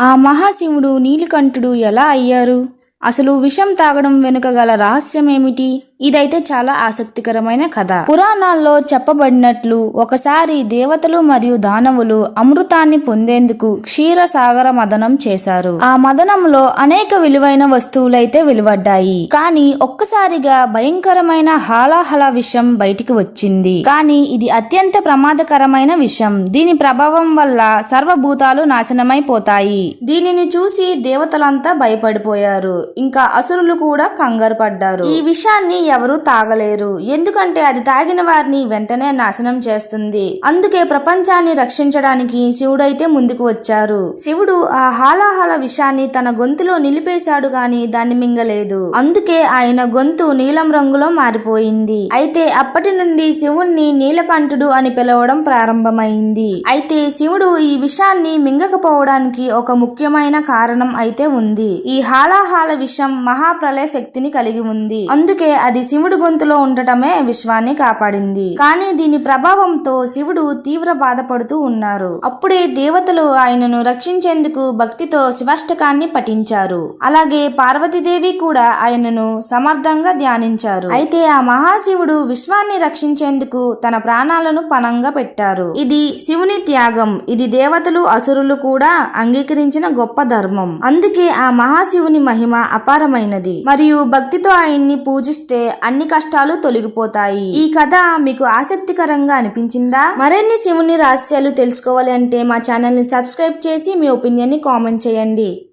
ఆ మహాశివుడు నీలికంఠుడు ఎలా అయ్యారు? అసలు విషం తాగడం వెనుక గల రహస్యం ఏమిటి? ఇదైతే చాలా ఆసక్తికరమైన కథ. పురాణాల్లో చెప్పబడినట్లు ఒకసారి దేవతలు మరియు దానవులు అమృతాన్ని పొందేందుకు క్షీరసాగర మదనం చేశారు. ఆ మదనంలో అనేక విలువైన వస్తువులైతే వెలువడ్డాయి. కానీ ఒక్కసారిగా భయంకరమైన హాలాహల విషం బయటికి వచ్చింది. కానీ ఇది అత్యంత ప్రమాదకరమైన విషం. దీని ప్రభావం వల్ల సర్వభూతాలు నాశనమైపోతాయి. దీనిని చూసి దేవతలంతా భయపడిపోయారు. ఇంకా అసురులు కూడా కంగారు పడ్డారు. ఈ విషయాన్ని ఎవరూ తాగలేరు. ఎందుకంటే అది తాగిన వారిని వెంటనే నాశనం చేస్తుంది. అందుకే ప్రపంచాన్ని రక్షించడానికి శివుడైతే ముందుకు వచ్చారు. శివుడు ఆ హాలాహల విషాన్ని తన గొంతులో నిలిపేశాడు గాని దాన్ని మింగలేదు. అందుకే ఆయన గొంతు నీలం రంగులో మారిపోయింది. అయితే అప్పటి నుండి శివుణ్ణి నీలకంఠుడు అని పిలవడం ప్రారంభమైంది. అయితే శివుడు ఈ విషాన్ని మింగకపోవడానికి ఒక ముఖ్యమైన కారణం అయితే ఉంది. ఈ హాలాహాల విషం మహాప్రలయ శక్తిని కలిగి ఉంది. అందుకే అది శివుడి గొంతులో ఉండటమే విశ్వాన్ని కాపాడింది. కానీ దీని ప్రభావంతో శివుడు తీవ్ర బాధపడుతూ ఉన్నారు. అప్పుడే దేవతలు ఆయనను రక్షించేందుకు భక్తితో శివాష్టకాన్ని పఠించారు. అలాగే పార్వతీదేవి కూడా ఆయనను సమర్థంగా ధ్యానించారు. అయితే ఆ మహాశివుడు విశ్వాన్ని రక్షించేందుకు తన ప్రాణాలను పణంగా పెట్టారు. ఇది శివుని త్యాగం. ఇది దేవతలు అసురులు కూడా అంగీకరించిన గొప్ప ధర్మం. అందుకే ఆ మహాశివుని మహిమ అపారమైనది. మరియు భక్తితో ఆయన్ని పూజిస్తే అన్ని కష్టాలు తొలగిపోతాయి. ఈ కథ మీకు ఆసక్తికరంగా అనిపించిందా? మరిన్ని శివుని రహస్యాలు తెలుసుకోవాలి అంటే మా ఛానల్ని సబ్స్క్రైబ్ చేసి మీ ఒపీనియన్ని కామెంట్ చేయండి.